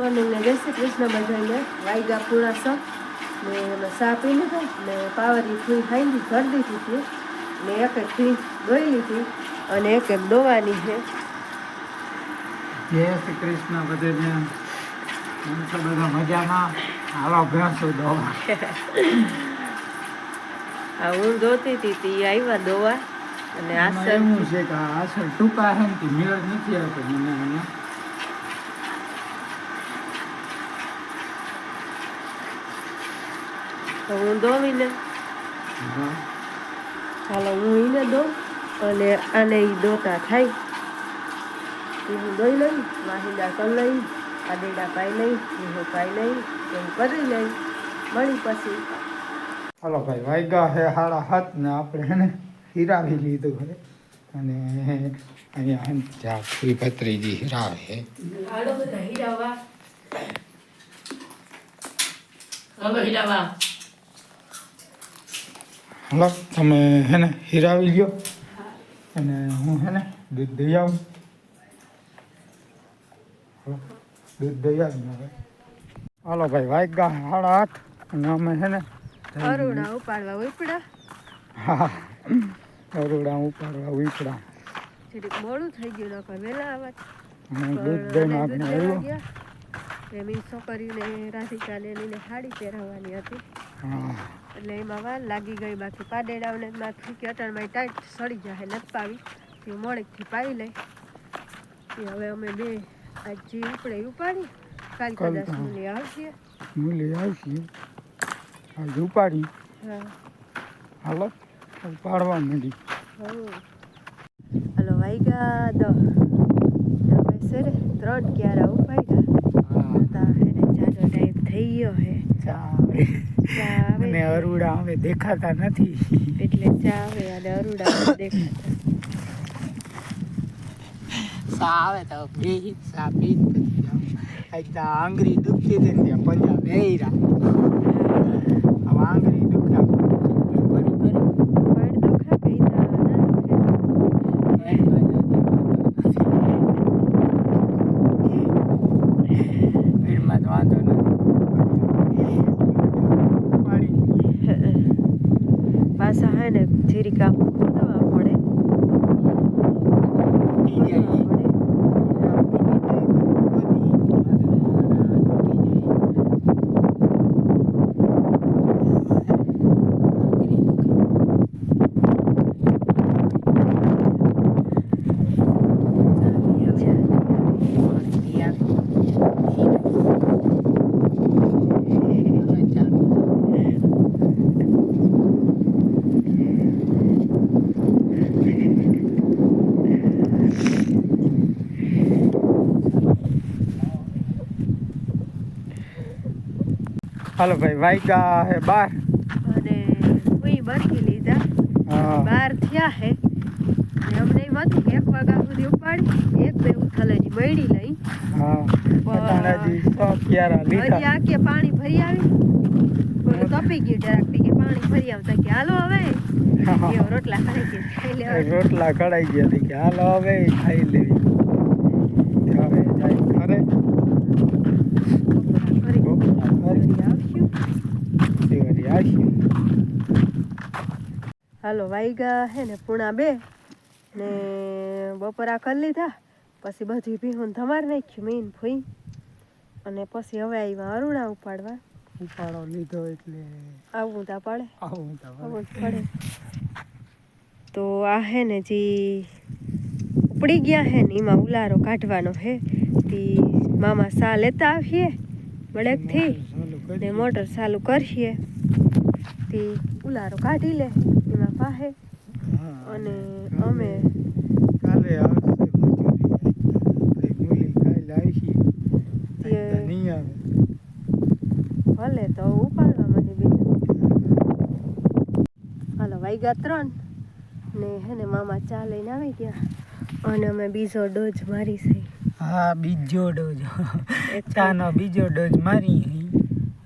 Morning ને જય શ્રી કૃષ્ણ બધાને વાઈગા પૂરા સ ને એમાં ચા પી લીધો ને પાવરની ફૂલ ખાઈ ભરી દીધી હતી ને એક એક ફી દોઈ લીધી અને એક એક દોવાની છે જય શ્રી કૃષ્ણ બધાને બધા મજામાં હાલો ભેંસો દોવા આ હું દોતી હતી તે આવ્યા દોવા અને એમાં આસર છે કે આ અસલ ટૂંકા છે ને મેળ નથી આવતો મને એને તો હું દોવીને હા. ચાલો હું એને દઉં અને આને ઈ દોતા થાય એ હું દોઈ લઈ વાહિંદા કરી લઈ આદેડા પાઈ લઈ હું પાઈ લઈ એવું કરી લઈ મળી પછી હાલો ભાઈ વાગ્યા હે હાડા હાથ ને આપણે એને હીરાવી હિરાવી લીધું હે અને અહીંયા ચા ભત્રીજી હિરાવે હે હાલો બધા હીરાવા હલો તમે હે ને હિરાવી ગયો? અને હું હે ને દૂધ દઈ આવું. દૂધ દઈ આવું હવે. હાલો ભાઈ વાગ્યા સાડા આઠ અને અમે હે ને અરુણા ઉપાડવા ઉપડા. હા અરોડા ઉપાડવા ઉપડા. થોડીક મોડું થઈ ગયું લોકો વહેલા આવત. દૂધ દઈને આપણે આવ્યો. એમની છોકરીને રાધિકાને લઈને સાડી પહેરાવવાની હતી. એટલે એમાં વાર લાગી ગઈ બાકી પાડેડાવને માંથી કે અટણમાં ટાઈટ સડી જાય લપાવી પાવી. તે મોડેકથી પાવી લઈ તે હવે અમે બે આજ જે ઉપડે ઉપાડી કાલ કદાચ. મૂલી આવશે. મૂલી આવશે. આજ ઉપાડી હા. હાલો પાડવા માંડી. હલો વાઈગા દ. અમે ત્રણ ક્યારા ઉપાડ્યા. હતા એને જાડો ટાઈપ થઈ ગયો હે. ચા મને અરુડા હવે દેખાતા નથી. એટલે ચા આવે અને અરુડા દેખાતા. સાવે આવે તો બીજ ચા પી ત્યાં આંગળી દુખતી હતી પંજાબ ત્યાં પંજા બેરા હવે આંગળી દુખ્યા ફરી ફરી પડ દુખે કે ઈ ના ના દુખે ભીડમાં તો વાંધો નથી પાડી પાછા હે ને જીરી કામ ખોદવા પડે તૂટી જાય હાલો ભાઈ વાઈગા હે બાર. અને કોઈ બરકી લીધા. બાર થયા હે. અમને એમ હતું એક વાગ્યા સુધી ઉપાડી એક બે ઉથલ હજી મળી લઈ. હજી કે પાણી ભરી આવી. તપી ગયું જરાક કે પાણી ભરી આવતા કે હાલો હવે. રોટલા ખાઈ ગયા રોટલા કઢાઈ ગયા કે હાલો હવે ખાઈ લેવી હવે જાય ખરે કરી બપોરા કરી વળી આવશું શિવરી આવશું હાલો વાઈગા હે ને પૂણા બે ને બપોરા કરી લીધા પછી બધી ભીહું ધમાર નાખ્યું મેન ફૂઈ અને પછી હવે આવ્યા અરુણા ઉપાડવા. ઉપાડો લીધો એટલે આવું તા પડે. આવું તો પડે. તો આ હે ને જે ઉપડી ગયા હે ને એમાં ઉલારો કાઢવાનો હે. તી મામા સા લેતા આવીએ બળેકથી ને મોટર ચાલુ કરીએ. તે ઉલારો કાઢી લે. હા, અને અમે કાલે આવશે મજૂરી. કાલે આવશે નહીં આવે. ભલે તો ઉપાડવા મને બીજું. હાલો ગયા ત્રણ. ને હે ને મામા ચા લઈને આવી ગયા. અને અમે બીજો ડોઝ મારી છે. હા બીજો ડોઝ. ચાનો બીજો ડોઝ મારી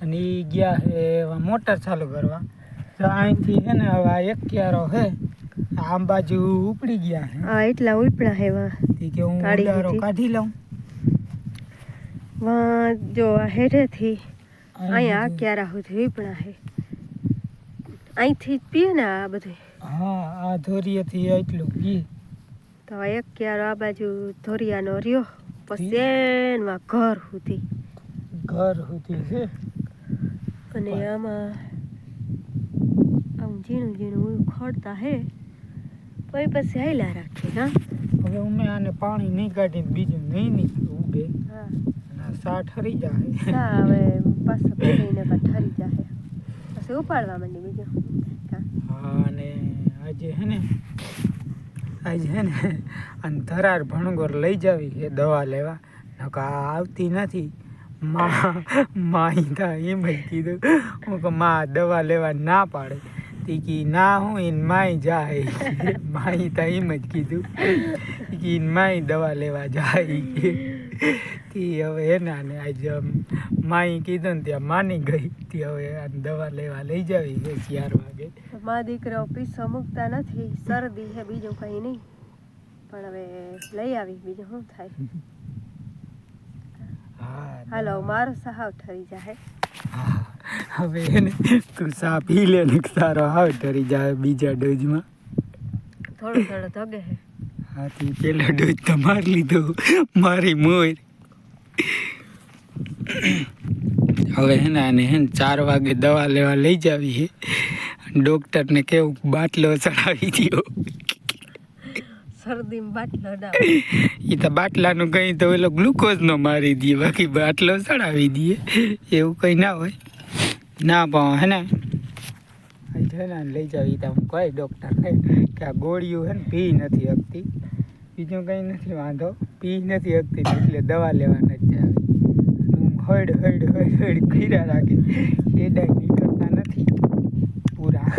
અને એ ગયા છે મોટર ચાલુ કરવા. તો અહીંથી હે ને હવે આ એક ક્યારો હે આમ બાજુ ઉપડી ગયા હે. આ એટલા ઉપડા હેવા તે કે હું ઉડારો કાઢી લઉં. વા જો હેઠેથી અહીંયા આ ક્યારા સુધી ઉપડા હે. અહીંથી જ પીએ ને આ બધું. હા આ ધોરિયેથી એટલું પી તો આ એક ક્યારો આ બાજુ ધોરિયાનો રહ્યો પછી એનમાં ઘર સુધી. ઘર સુધી છે અને આમાં આમ ઝીણું ઝીણું ખોડતા હે. પછી પછી હાઈલા રાખીએ ના હવે અમે આને પાણી નહીં કાઢીને બીજું નહીં નીકળ્યું ઉગે. હા. સા ઠરી જાય સા હવે પાછો પકડીને કાં ઠરી જાય પછી ઉપાડવા માંડી બીજું. હા. અને આજે હે ને આજે હે ને અને ધરાર ભણગોર લઈ જાવી છે દવા લેવા. નકા આવતી નથી. માં માં એમ જ કીધું. હું કે માં દવા લેવા ના પાડે. કી ના હું એને માય જાય માઈ તા એમ જ કીધું કે માઈ દવા લેવા જાય કે તી હવે એના ને આજે માય માઈ કીધું ને ત્યાં માની ગઈ તી હવે દવા લેવા લઈ જાવી ગઈ ચાર વાગે મા દીકરા પીસો મૂકતા નથી શરદી છે બીજું કંઈ નહીં પણ હવે લઈ આવી બીજું શું થાય હાલો મારો સહાવ ઠરી જાય હા, હવે એને તું સા પી લે ને સારો આવે ડરી જાય બીજા ડોઝમાં. થોડો થોડો ધગે હે. હાથી પેલો ડોઝ તો મારી લીધો મારી મોર. હવે હે ને આને હે ચાર વાગે દવા લેવા લઈ જાવી હે. ડૉક્ટરને કેવું બાટલો ચડાવી દો શરદીમાં બાટલો એ તો બાટલાનું કંઈ તો ઓલો ગ્લુકોઝનો મારી દઈએ બાકી બાટલો ચડાવી દઈએ એવું કંઈ ના હોય. ના, પણ હે ને છે ને લઈ જાવ એ તમે કહે ડૉક્ટર કે આ ગોળીઓ હે ને, પી નથી શકતી બીજું કંઈ નથી, વાંધો. પી નથી શકતી એટલે દવા લેવા નથી આવે હું હડ હડ હડ હડ કર્યા રાખે. એ ડાય નીકળતા નથી. પૂરા.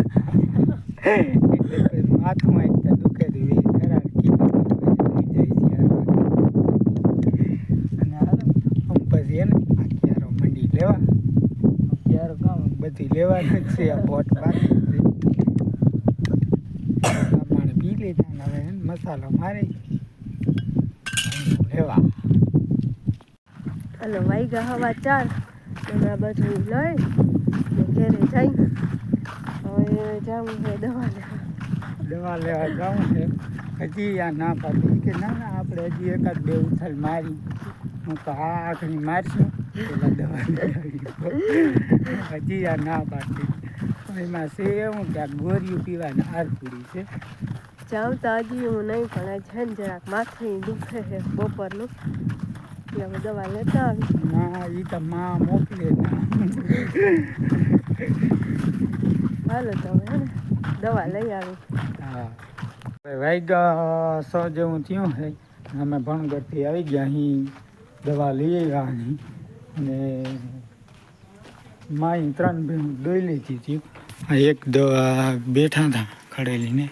એટલે માથું વાંચતા દુખે તો એ ધરાર કીધું લઈ જાય છે આ વાગે. અને હાલો આમ પછી એને આ ક્યારો મંડી લેવા આ ક્યારો કામ બધી લેવાનું છે આ પોટ બાકી છે. પાણી પી લીધા ને હવે મસાલો મારી લેવા. હાલો વાઈગા હવા ચાર. આ બધું લઈ ઘેરે જઈ. હવે જાઉં છે દવા લેવા. દવા લેવા જવું છે. હજી આ ના પાડી. કે ના ના આપણે હજી એકાદ બે ઉથલ મારી. હું તો આ આખરી મારશું. હજી આ ના પાડી એમાં છે એવું કે ગોળીઓ પીવાની આરપુડી છે જાઉં તો હજી હું નહીં, પણ છે ને જરાક માથે દુખે છે બપોરનું. એટલે હવે દવા લેતા આવી. ના એ તો માં મોકલે હાલો તો હવે હે દવા લઈ આવી. હા. વાગ્યા સો જેવું થયું છે અમે ભણગઢથી આવી ગયા અહીં દવા લઈ અહીં અને માય ત્રણ બહેન દોઈ લીધી હતી આ એક બેઠા હતા ખડેલીને.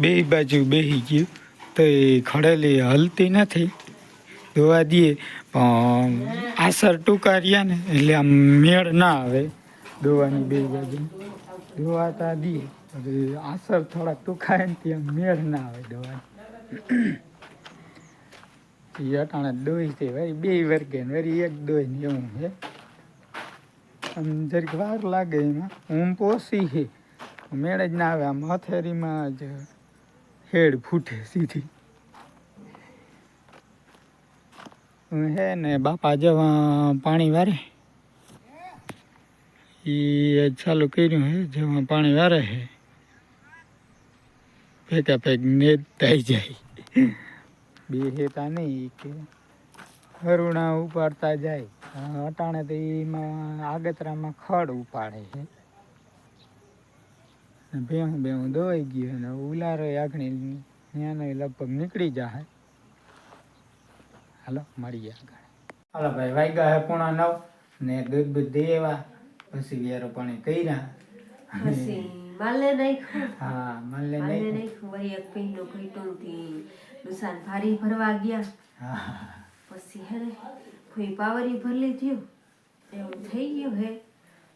બે બાજુ બેસી ગયું. તો એ ખડેલી હલતી નથી. ધોવા દઈએ પણ આસર ટૂંકા રહ્યા ને, એટલે આમ મેળ ના આવે ધોવાની બે બાજુ. ધોવાતા દઈએ આસર થોડા ટૂંકાય ને ત્યાં મેળ ના આવે દવાની. અટાણે દોઈ છે, વળી બે વર્ગે વળી એક દોઈ ને એવું છે. આમ જરીક વાર લાગે એમાં. હું પોસી છે મેળ જ ના આવે આમ હથેરીમાં જ હેડ ફૂટે સીધી. હે ને બાપા જવા પાણી વારે. એ ચાલુ કર્યું હે જેમાં પાણી વારે હે. ભેગા ભેગ ને થઈ જાય. બે નહીં કે હરુણા ઉપાડતા જાય. અટાણે તો એમાં આગતરામાં ખડ ઉપાડે છે. ભેહું ભેહું દોઈ ગયું ને ઉલારો આગણી ત્યાંનો લગભગ નીકળી જાય હાલો, મળીએ આગળ. હાલો ભાઈ વાગ્યા હે પૂણા નવ ને દૂધ દૂધ દેવા પછી વેરો પાણી કર્યા માલે નાખ્યું હા માલે નહીં. નાખ્યું વળી એક પીંડો ઘીટું થી નુસાન ભારી ભરવા ગયા. પછી હે ને કોઈ પાવરી ભરલી થયું. એવું થઈ ગયું હે.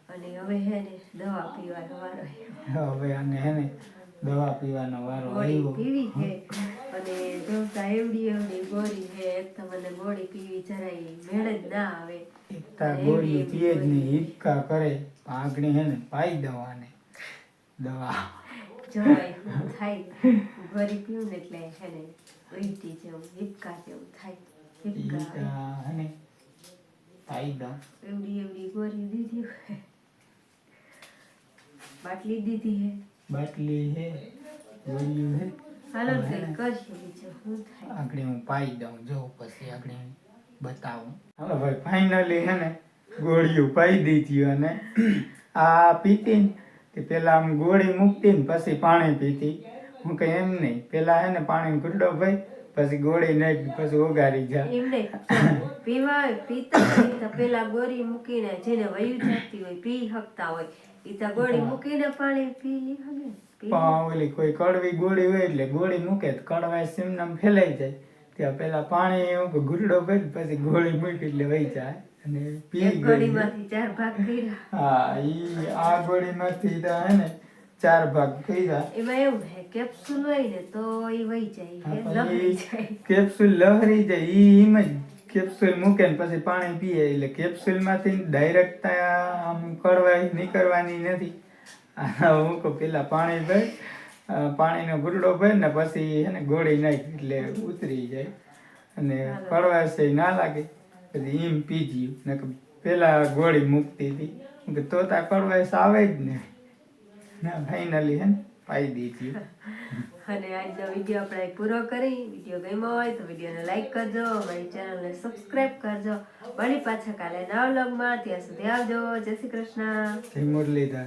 અને હવે હે ને દવા પીવાનો વારો હવે અને હે ને દવા પીવાનો વારો આવ્યો. પીવી છે અને જોતા એવડી એવડી ગોળી છે એક તો મને ગોળી પીવી જરાય મેળ જ ના આવે. એકતા ગોળી પીએ જ નહીં હિપકા કરે આગળ હે ને પાઈ દવાને. દવા. જવાય થાય ગોળી પીવું ને એટલે છે ને ઉલટી જેવું હિપકા જેવું થાય. હિપકા. આવે. હિપકા હે ને પાઈ દઉં એવડી એવડી ગોરી દીધી હોય. બાટલી દીધી હે. બાટલી હે ગોળીયું હે. હાલો તે કરશે બીજું હું થાય? આગળ હું પાઈ દઉં જો પછી આગળ બતાવું. હાલો ભાઈ ફાઇનલી હે ને ગોળીઓ પાઈ દીધી અને આ પીતી તે પેલા આમ ગોળી મૂકતી ને પછી પાણી પીતી હું કઈ એમ નહીં. પેલા એને પાણી ગુડ્ડો ભાઈ પછી ગોળી નાખી પછી ઓગારી જા. પીવા પીતા પેલા ગોળી મૂકીને જેને વયું જતી હોય પી શકતા હોય. ઈ તો ગોળી મૂકીને પાણી પી લી હગે ને. પી ઓલી કોઈ કડવી ગોળી હોય એટલે ગોળી મૂકે તો કડવાય સીમનામ ફેલાઈ જાય. ત્યાં પેલા પાણી ગુરડો ભરી પછી ગોળી મૂકી એટલે વહી જાય. અને પી ગોળીમાંથી ચાર ભાગ કર્યા. હા ઈ આ ગોળીમાંથી હે ને ચાર ભાગ કર્યા. એમાં એવું હે કેપ્સ્યુલ હોય ને તો ઈ વહી જાય લહરી જાય. કેપ્સ્યુલ લહરી જાય ઈ એમ જ કેપ્સ્યુલ મૂકે ને પછી પાણી પીએ એટલે કેપ્સ્યુલમાંથી ડાયરેક્ટ આમ કડવાઈ નીકળવાની નથી. હું કહું પેલા પાણી ભર પાણીનો ગુરડો ભર ને પછી એને ગોળી નાખી એટલે ઉતરી જાય. અને કડવાશ ના લાગે. પછી એમ પી ગયું ને પેલા ગોળી મૂકતી હતી. હું કીધું, તો તા કડવાશ આવે જ ને. ના ફાઇનલી હે ને પાઈ દીધી અને આજનો વીડિયો આપણે પૂરો કરી વીડિયો ગમ્યો હોય તો વિડીયોને લાઈક કરજો મારી ચેનલને સબસ્ક્રાઇબ કરજો. વળી પાછા કાલે નવા વ્લોગમાં ત્યાં સુધી આવજો. જય શ્રી કૃષ્ણ. જય મુરલીધર.